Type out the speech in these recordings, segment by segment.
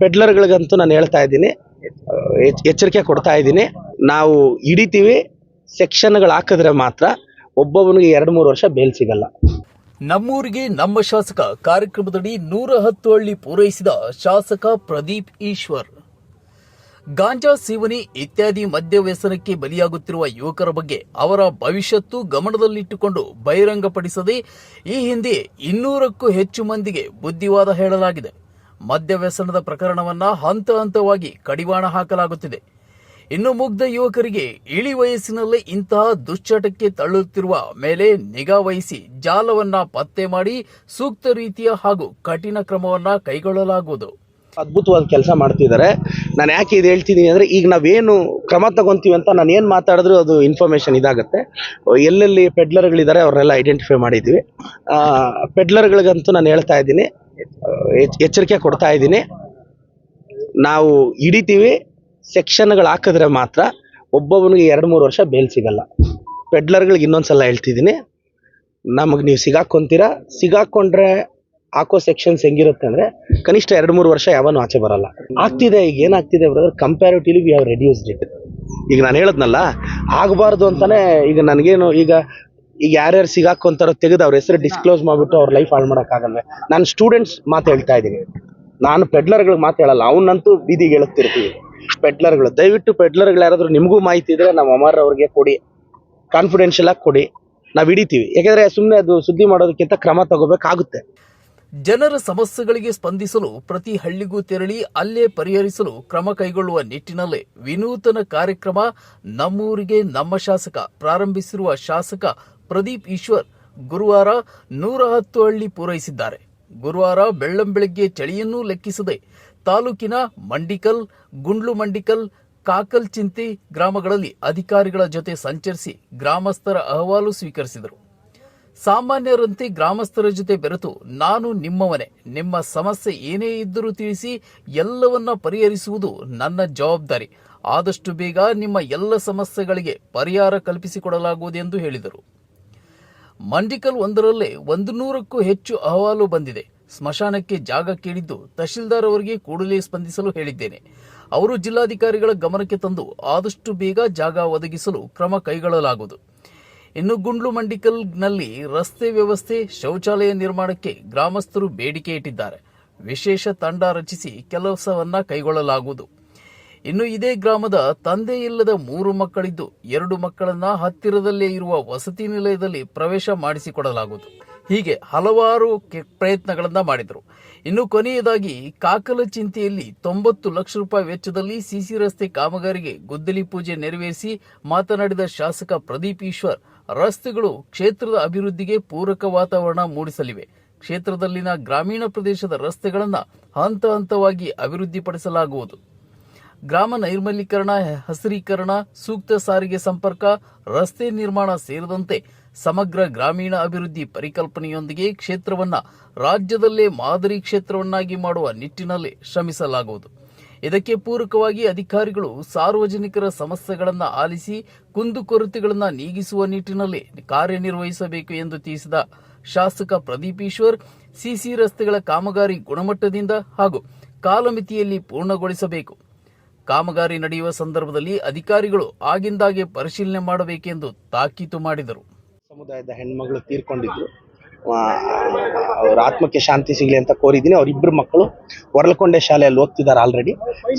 ಪೆಡ್ಲರ್ಗಳಿಗಂತೂ ನಾನು ಹೇಳ್ತಾ ಇದ್ದೀನಿ. ಎಚ್- ಎಚ್ಚರಿಕೆ ಕೊಡ್ತಾ ಇದ್ದೀನಿ. ನಾವು ಹಿಡಿತೀವಿ, ಸೆಕ್ಷನ್ಗಳು ಹಾಕಿದ್ರೆ ಮಾತ್ರ ಒಬ್ಬೊಬ್ಬನಿಗೆ ಎರಡು ಮೂರು ವರ್ಷ ಬೇಲ್ ಸಿಗಲ್ಲ. ನಮ್ಮೂರಿಗೆ ನಮ್ಮ ಶಾಸಕ ಕಾರ್ಯಕ್ರಮದಡಿ ನೂರ ಹತ್ತು ಹಳ್ಳಿ ಪೂರೈಸಿದ ಶಾಸಕ ಪ್ರದೀಪ್ ಈಶ್ವರ್. ಗಾಂಜಾ ಸೇವನೆ ಇತ್ಯಾದಿ ಮದ್ಯ ವ್ಯಸನಕ್ಕೆ ಬಲಿಯಾಗುತ್ತಿರುವ ಯುವಕರ ಬಗ್ಗೆ ಅವರ ಭವಿಷ್ಯತ್ತು ಗಮನದಲ್ಲಿಟ್ಟುಕೊಂಡು ಬಹಿರಂಗಪಡಿಸದೆ ಈ ಹಿಂದೆ ಇನ್ನೂರಕ್ಕೂ ಹೆಚ್ಚು ಮಂದಿಗೆ ಬುದ್ಧಿವಾದ ಹೇಳಲಾಗಿದೆ. ಮದ್ಯ ವ್ಯಸನದ ಪ್ರಕರಣವನ್ನ ಹಂತ ಹಂತವಾಗಿ ಕಡಿವಾಣ ಹಾಕಲಾಗುತ್ತಿದೆ. ಇನ್ನು ಮುಗ್ಧ ಯುವಕರಿಗೆ ಇಳಿ ವಯಸ್ಸಿನಲ್ಲೇ ಇಂತಹ ದುಶ್ಚಟಕ್ಕೆ ತಳ್ಳುತ್ತಿರುವ ಮೇಲೆ ನಿಗಾ ವಹಿಸಿ ಜಾಲವನ್ನ ಪತ್ತೆ ಮಾಡಿ ಸೂಕ್ತ ರೀತಿಯ ಹಾಗೂ ಕಠಿಣ ಕ್ರಮವನ್ನ ಕೈಗೊಳ್ಳಲಾಗುವುದು. ಅದ್ಭುತವಾದ ಕೆಲಸ ಮಾಡ್ತಿದ್ದಾರೆ. ನಾನು ಯಾಕೆ ಇದು ಹೇಳ್ತಿದ್ದೀನಿ ಅಂದರೆ ಈಗ ನಾವೇನು ಕ್ರಮ ತಗೊಂತೀವಿ ಅಂತ ನಾನು ಏನು ಮಾತಾಡಿದ್ರು ಅದು ಇನ್ಫಾರ್ಮೇಷನ್ ಇದಾಗುತ್ತೆ. ಎಲ್ಲೆಲ್ಲಿ ಪೆಡ್ಲರ್ಗಳಿದ್ದಾರೆ ಅವ್ರನ್ನೆಲ್ಲ ಐಡೆಂಟಿಫೈ ಮಾಡಿದ್ದೀವಿ. ಪೆಡ್ಲರ್ಗಳಿಗಂತೂ ನಾನು ಹೇಳ್ತಾ ಇದ್ದೀನಿ. ಎಚ್ಚರಿಕೆ ಕೊಡ್ತಾ ಇದ್ದೀನಿ. ನಾವು ಹಿಡಿತೀವಿ ಸೆಕ್ಷನ್ಗಳು ಹಾಕಿದ್ರೆ ಮಾತ್ರ ಒಬ್ಬೊಬ್ಬನಿಗೆ ಎರಡು ಮೂರು ವರ್ಷ ಬೇಲ್ ಸಿಗಲ್ಲ. ಪೆಡ್ಲರ್ಗಳಿಗೆ ಇನ್ನೊಂದ್ಸಲ ಹೇಳ್ತಿದ್ದೀನಿ, ನಮಗೆ ನೀವು ಸಿಗಾಕೊಂತೀರಾ? ಸಿಗಾಕೊಂಡ್ರೆ ಹಾಕೋ ಸೆಕ್ಷನ್ಸ್ ಹೆಂಗಿರುತ್ತೆ ಅಂದರೆ ಕನಿಷ್ಠ ಎರಡು ಮೂರು ವರ್ಷ ಯಾವನು ಆಚೆ ಬರಲ್ಲ. ಆಗ್ತಿದೆ, ಈಗ ಏನಾಗ್ತಿದೆ brother comparatively we have reduced it ಈಗ ನಾನು ಹೇಳದ್ನಲ್ಲ, ಆಗಬಾರ್ದು ಅಂತಲೇ ಈಗ ನನಗೇನು ಈಗ ಈಗ ಯಾರ್ಯಾರು ಸಿಗಾಕೊಂತಾರೋ ತೆಗೆದು ಅವ್ರ ಹೆಸರು ಡಿಸ್ಕ್ಲೋಸ್ ಮಾಡಿಬಿಟ್ಟು ಅವ್ರ ಲೈಫ್ ಹಾಳು ಮಾಡೋಕ್ಕಾಗಲ್ಲ. ನಾನು ಸ್ಟೂಡೆಂಟ್ಸ್ ಮಾತು ಹೇಳ್ತಾ ಇದ್ದೀನಿ. ನಾನು ಪೆಡ್ಲರ್ಗಳಿಗೆ ಮಾತು ಹೇಳಲ್ಲ ಅವನ್ನಂತೂ ಬೀದಿಗೆ ಹೇಳುತ್ತಿರ್ತೀವಿ ಪೆಡ್ಲರ್ಗಳು ದಯವಿಟ್ಟು ಪೆಡ್ಲರ್ಗಳು ಯಾರಾದರೂ ನಿಮಗೂ ಮಾಹಿತಿ ಇದ್ರೆ ನಮ್ಮ ಅಮರ್ ಅವ್ರಿಗೆ ಕೊಡಿ. ಕಾನ್ಫಿಡೆನ್ಷಿಯಲ್ ಆಗಿ ಕೊಡಿ. ನಾವು ಹಿಡಿತೀವಿ. ಯಾಕೆಂದರೆ ಸುಮ್ಮನೆ ಅದು ಸುದ್ದಿ ಮಾಡೋದಕ್ಕಿಂತ ಕ್ರಮ ತಗೋಬೇಕಾಗುತ್ತೆ. ಜನರ ಸಮಸ್ಯೆಗಳಿಗೆ ಸ್ಪಂದಿಸಲು ಪ್ರತಿ ಹಳ್ಳಿಗೂ ತೆರಳಿ, ಅಲ್ಲೇ ಪರಿಹರಿಸಲು ಕ್ರಮ ಕೈಗೊಳ್ಳುವ ನಿಟ್ಟಿನಲ್ಲಿ ವಿನೂತನ ಕಾರ್ಯಕ್ರಮ ನಮ್ಮೂರಿಗೆ ನಮ್ಮ ಶಾಸಕ, ಪ್ರಾರಂಭಿಸಿರುವ ಶಾಸಕ ಪ್ರದೀಪ್ ಈಶ್ವರ್ ಗುರುವಾರ ನೂರ ಹತ್ತು ಹಳ್ಳಿ ಪೂರೈಸಿದ್ದಾರೆ. ಗುರುವಾರ ಬೆಳ್ಳಂಬೆಳಗ್ಗೆ ಚಳಿಯನ್ನೂ ಲೆಕ್ಕಿಸದೆ ತಾಲೂಕಿನ ಮಂಡಿಕಲ್, ಗುಂಡ್ಲು ಮಂಡಿಕಲ್, ಕಾಕಲ್ ಚಿಂತಿ ಗ್ರಾಮಗಳಲ್ಲಿ ಅಧಿಕಾರಿಗಳ ಜೊತೆ ಸಂಚರಿಸಿ ಗ್ರಾಮಸ್ಥರ ಅಹವಾಲು ಸ್ವೀಕರಿಸಿದರು. ಸಾಮಾನ್ಯರಂತೆ ಗ್ರಾಮಸ್ಥರ ಜೊತೆ ಬೆರೆತು ನಾನು ನಿಮ್ಮವನೇ, ನಿಮ್ಮ ಸಮಸ್ಯೆ ಏನೇ ಇದ್ದರೂ ತಿಳಿಸಿ ಎಲ್ಲವನ್ನ ಪರಿಹರಿಸುವುದು ನನ್ನ ಜವಾಬ್ದಾರಿ. ಆದಷ್ಟು ಬೇಗ ನಿಮ್ಮ ಎಲ್ಲ ಸಮಸ್ಯೆಗಳಿಗೆ ಪರಿಹಾರ ಕಲ್ಪಿಸಿಕೊಡಲಾಗುವುದೆಂದು ಹೇಳಿದರು. ಮಂಡಿಕಲ್ ಒಂದರಲ್ಲೇ ಒಂದು ನೂರಕ್ಕೂ ಹೆಚ್ಚು ಅಹವಾಲು ಬಂದಿದೆ. ಸ್ಮಶಾನಕ್ಕೆ ಜಾಗ ಕೇಳಿದ್ದು ತಹಶೀಲ್ದಾರ್ ಅವರಿಗೆ ಕೂಡಲೇ ಸ್ಪಂದಿಸಲು ಹೇಳಿದ್ದೇನೆ. ಅವರು ಜಿಲ್ಲಾಧಿಕಾರಿಗಳ ಗಮನಕ್ಕೆ ತಂದು ಆದಷ್ಟು ಬೇಗ ಜಾಗ ಒದಗಿಸಲು ಕ್ರಮ ಕೈಗೊಳ್ಳಲಾಗುವುದು. ಇನ್ನು ಗುಂಡ್ಲು ಮಂಡಿಕಲ್ನಲ್ಲಿ ರಸ್ತೆ ವ್ಯವಸ್ಥೆ, ಶೌಚಾಲಯ ನಿರ್ಮಾಣಕ್ಕೆ ಗ್ರಾಮಸ್ಥರು ಬೇಡಿಕೆ ಇಟ್ಟಿದ್ದಾರೆ. ವಿಶೇಷ ತಂಡ ರಚಿಸಿ ಕೆಲಸವನ್ನ ಕೈಗೊಳ್ಳಲಾಗುವುದು. ಇನ್ನು ಇದೇ ಗ್ರಾಮದ ತಂದೆ ಇಲ್ಲದ ಮೂರು ಮಕ್ಕಳಿದ್ದು ಎರಡು ಮಕ್ಕಳನ್ನ ಹತ್ತಿರದಲ್ಲೇ ಇರುವ ವಸತಿ ನಿಲಯದಲ್ಲಿ ಪ್ರವೇಶ ಮಾಡಿಸಿಕೊಡಲಾಗುವುದು. ಹೀಗೆ ಹಲವಾರು ಪ್ರಯತ್ನಗಳನ್ನ ಮಾಡಿದರು. ಇನ್ನು ಕೊನೆಯದಾಗಿ ಕಾಕಲ ಚಿಂತೆಯಲ್ಲಿ ತೊಂಬತ್ತು ಲಕ್ಷ ರೂಪಾಯಿ ವೆಚ್ಚದಲ್ಲಿ ಸಿಸಿ ರಸ್ತೆ ಕಾಮಗಾರಿಗೆ ಗುದ್ದಲಿ ಪೂಜೆ ನೆರವೇರಿಸಿ ಮಾತನಾಡಿದ ಶಾಸಕ ಪ್ರದೀಪ್ ಈಶ್ವರ್, ರಸ್ತೆಗಳು ಕ್ಷೇತ್ರದ ಅಭಿವೃದ್ಧಿಗೆ ಪೂರಕ ವಾತಾವರಣ ಮೂಡಿಸಲಿವೆ. ಕ್ಷೇತ್ರದಲ್ಲಿನ ಗ್ರಾಮೀಣ ಪ್ರದೇಶದ ರಸ್ತೆಗಳನ್ನು ಹಂತ ಹಂತವಾಗಿ ಅಭಿವೃದ್ಧಿಪಡಿಸಲಾಗುವುದು. ಗ್ರಾಮ ನೈರ್ಮಲೀಕರಣ, ಹಸಿರೀಕರಣ, ಸೂಕ್ತ ಸಾರಿಗೆ ಸಂಪರ್ಕ, ರಸ್ತೆ ನಿರ್ಮಾಣ ಸೇರಿದಂತೆ ಸಮಗ್ರ ಗ್ರಾಮೀಣ ಅಭಿವೃದ್ಧಿ ಪರಿಕಲ್ಪನೆಯೊಂದಿಗೆ ಕ್ಷೇತ್ರವನ್ನ ರಾಜ್ಯದಲ್ಲೇ ಮಾದರಿ ಕ್ಷೇತ್ರವನ್ನಾಗಿ ಮಾಡುವ ನಿಟ್ಟಿನಲ್ಲಿ ಶ್ರಮಿಸಲಾಗುವುದು. ಇದಕ್ಕೆ ಪೂರಕವಾಗಿ ಅಧಿಕಾರಿಗಳು ಸಾರ್ವಜನಿಕರ ಸಮಸ್ಯೆಗಳನ್ನು ಆಲಿಸಿ ಕುಂದುಕೊರತೆಗಳನ್ನು ನೀಗಿಸುವ ನಿಟ್ಟಿನಲ್ಲಿ ಕಾರ್ಯನಿರ್ವಹಿಸಬೇಕು ಎಂದು ತಿಳಿಸಿದ ಶಾಸಕ ಪ್ರದೀಪ್ ಈಶ್ವರ್, ಸಿಸಿ ರಸ್ತೆಗಳ ಕಾಮಗಾರಿ ಗುಣಮಟ್ಟದಿಂದ ಹಾಗೂ ಕಾಲಮಿತಿಯಲ್ಲಿ ಪೂರ್ಣಗೊಳಿಸಬೇಕು. ಕಾಮಗಾರಿ ನಡೆಯುವ ಸಂದರ್ಭದಲ್ಲಿ ಅಧಿಕಾರಿಗಳು ಆಗಿಂದಾಗೆ ಪರಿಶೀಲನೆ ಮಾಡಬೇಕೆಂದು ತಾಕೀತು ಮಾಡಿದರು. ಸಮುದಾಯದ ಹೆಣ್ಮಗಳು ತೀರ್ಕೊಂಡಿದ್ರು. ಅವ್ರ ಆತ್ಮಕ್ಕೆ ಶಾಂತಿ ಸಿಗಲಿ ಅಂತ ಕೋರಿದ್ದೀನಿ. ಅವರಿಬ್ಬರು ಮಕ್ಕಳು ಹೊರಲಕೊಂಡೆ ಶಾಲೆಯಲ್ಲಿ ಓದ್ತಿದ್ದಾರೆ ಆಲ್ರೆಡಿ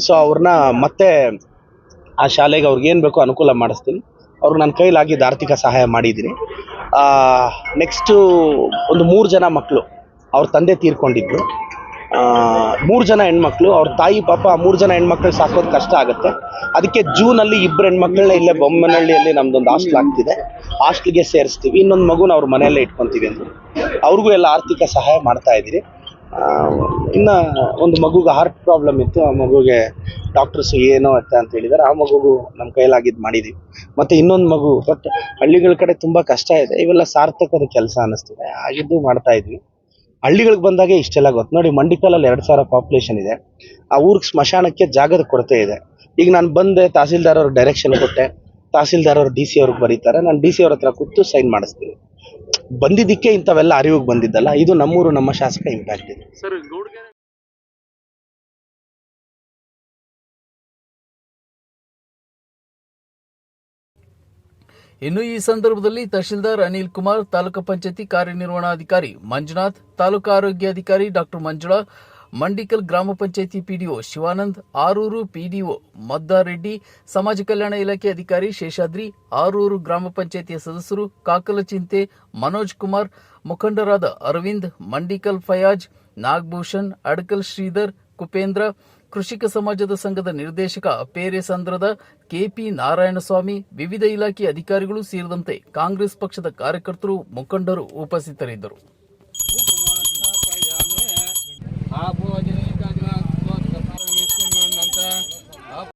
ಸೊ ಅವ್ರನ್ನ ಮತ್ತೆ ಆ ಶಾಲೆಗೆ ಅವ್ರಿಗೆ ಏನು ಬೇಕೋ ಅನುಕೂಲ ಮಾಡಿಸ್ತೀನಿ. ಅವ್ರಿಗೆ ನನ್ನ ಕೈಲಾಗಿದ್ದ ಆರ್ಥಿಕ ಸಹಾಯ ಮಾಡಿದ್ದೀನಿ. ನೆಕ್ಸ್ಟು ಒಂದು ಮೂರು ಜನ ಮಕ್ಕಳು ಅವ್ರ ತಂದೆ ತೀರ್ಕೊಂಡಿದ್ರು. ಮೂರು ಜನ ಹೆಣ್ಮಕ್ಳು, ಅವ್ರ ತಾಯಿ, ಪಾಪ ಮೂರು ಜನ ಹೆಣ್ಮಕ್ಳು ಸಾಕೋದು ಕಷ್ಟ ಆಗುತ್ತೆ. ಅದಕ್ಕೆ ಜೂನಲ್ಲಿ ಇಬ್ಬರು ಹೆಣ್ಮಕ್ಳನ್ನ ಇಲ್ಲೇ ಬೊಮ್ಮನಹಳ್ಳಿಯಲ್ಲಿ ನಮ್ದೊಂದು ಹಾಸ್ಟೆಲ್ ಆಗ್ತಿದೆ. ಹಾಸ್ಟೆಲ್ಗೆ ಸೇರಿಸ್ತೀವಿ. ಇನ್ನೊಂದು ಮಗುನ ಅವ್ರ ಮನೆಯಲ್ಲೇ ಇಟ್ಕೊತೀವಿ ಅಂದ್ರೆ ಅವ್ರಿಗೂ ಎಲ್ಲ ಆರ್ಥಿಕ ಸಹಾಯ ಮಾಡ್ತಾ ಇದ್ದೀರಿ. ಇನ್ನ ಒಂದು ಮಗುಗೆ ಹಾರ್ಟ್ ಪ್ರಾಬ್ಲಮ್ ಇತ್ತು. ಆ ಮಗುಗೆ ಡಾಕ್ಟರ್ಸ್ ಏನೋ ಅಂತ ಅಂತ ಹೇಳಿದಾರೆ. ಆ ಮಗುಗೂ ನಮ್ಮ ಕೈಲಾಗಿದ್ದು ಮಾಡಿದ್ದೀವಿ ಮತ್ತೆ ಇನ್ನೊಂದು ಮಗು ಬಟ್ ಹಳ್ಳಿಗಳ ಕಡೆ ತುಂಬಾ ಕಷ್ಟ ಇದೆ. ಇವೆಲ್ಲ ಸಾರ್ಥಕದ ಕೆಲಸ ಅನ್ನಿಸ್ತಿದೆ ಆಗಿದ್ದು ಮಾಡ್ತಾ ಇದ್ವಿ. ಹಳ್ಳಿಗಳಿಗೆ ಬಂದಾಗ ಇಷ್ಟೆಲ್ಲ ಗೊತ್ತು. ನೋಡಿ ಮಂಡಿಕಲಲ್ಲಿ ಎರಡು ಸಾವಿರ ಪಾಪ್ಯುಲೇಷನ್ ಇದೆ. ಆ ಊರಿಗೆ ಸ್ಮಶಾನಕ್ಕೆ ಜಾಗದ ಕೊರತೆ ಇದೆ. ಈಗ ನಾನು ಬಂದೆ, ತಹಸೀಲ್ದಾರ್ ಅವ್ರ ಡೈರೆಕ್ಷನ್ ಕೊಟ್ಟೆ. ತಹಸೀಲ್ದಾರ್ ಅವ್ರು ಡಿ ಸಿ ಅವ್ರಿಗೆ ಬರೀತಾರೆ. ನಾನು ಡಿ ಸಿ ಅವ್ರ ಹತ್ರ ಕೂತು ಸೈನ್ ಮಾಡಿಸ್ತೀನಿ. ಬಂದಿದ್ದಕ್ಕೆ ಇಂಥವೆಲ್ಲ ಅರಿವಿಗೆ ಬಂದಿದ್ದಲ್ಲ. ಇದು ನಮ್ಮೂರು ನಮ್ಮ ಶಾಸಕ ಇಂಪ್ಯಾಕ್ಟ್ ಇದೆ. ಇನ್ನು ಈ ಸಂದರ್ಭದಲ್ಲಿ ತಹಶೀಲ್ದಾರ್ ಅನಿಲ್ ಕುಮಾರ್, ತಾಲೂಕು ಪಂಚಾಯತಿ ಕಾರ್ಯನಿರ್ವಹಣಾಧಿಕಾರಿ ಮಂಜುನಾಥ್, ತಾಲೂಕು ಆರೋಗ್ಯಾಧಿಕಾರಿ ಡಾಕ್ಟರ್ ಮಂಜುಳಾ, ಮಂಡಿಕಲ್ ಗ್ರಾಮ ಪಂಚಾಯತಿ ಪಿಡಿಒ ಶಿವಾನಂದ್, ಆರೂರು ಪಿಡಿಒ ಮದ್ದಾರೆಡ್ಡಿ, ಸಮಾಜ ಕಲ್ಯಾಣ ಇಲಾಖೆ ಅಧಿಕಾರಿ ಶೇಷಾದ್ರಿ, ಆರೂರು ಗ್ರಾಮ ಪಂಚಾಯತಿಯ ಸದಸ್ಯರು ಕಾಕಲಚಿಂತೆ ಮನೋಜ್ ಕುಮಾರ್, ಮುಖಂಡರಾದ ಅರವಿಂದ್, ಮಂಡಿಕಲ್ ಫಯಾಜ್, ನಾಗಭೂಷಣ್, ಅಡ್ಕಲ್ ಶ್ರೀಧರ್, ಕುಪೇಂದ್ರ ಕೃಷಿಕ ಸಮಾಜದ ಸಂಘದ ನಿರ್ದೇಶಕ ಪೇರೆ ಸಂದ್ರದ ಕೆಪಿ ನಾರಾಯಣಸ್ವಾಮಿ, ವಿವಿಧ ಇಲಾಖೆ ಅಧಿಕಾರಿಗಳು ಸೇರಿದಂತೆ ಕಾಂಗ್ರೆಸ್ ಪಕ್ಷದ ಕಾರ್ಯಕರ್ತರು, ಮುಖಂಡರು ಉಪಸ್ಥಿತರಿದ್ದರು.